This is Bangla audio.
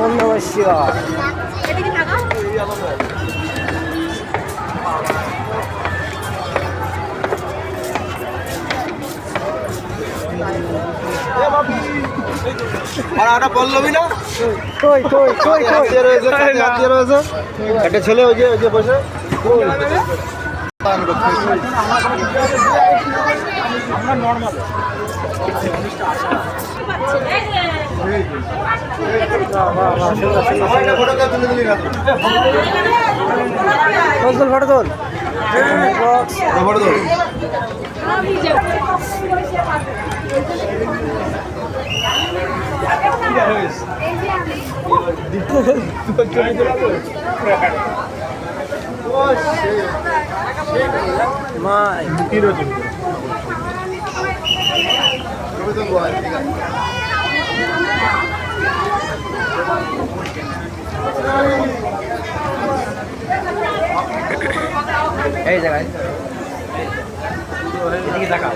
こんな美味しいわ。আর একটা পল্লবী না? কই কই কই কই? রয়েছে একটা ছেলে ওই যে ওই যে বসে। দিলি তোল তোল। ফটো তোল। ফটো তোল এই জায়গায়। এদিকে তাকাও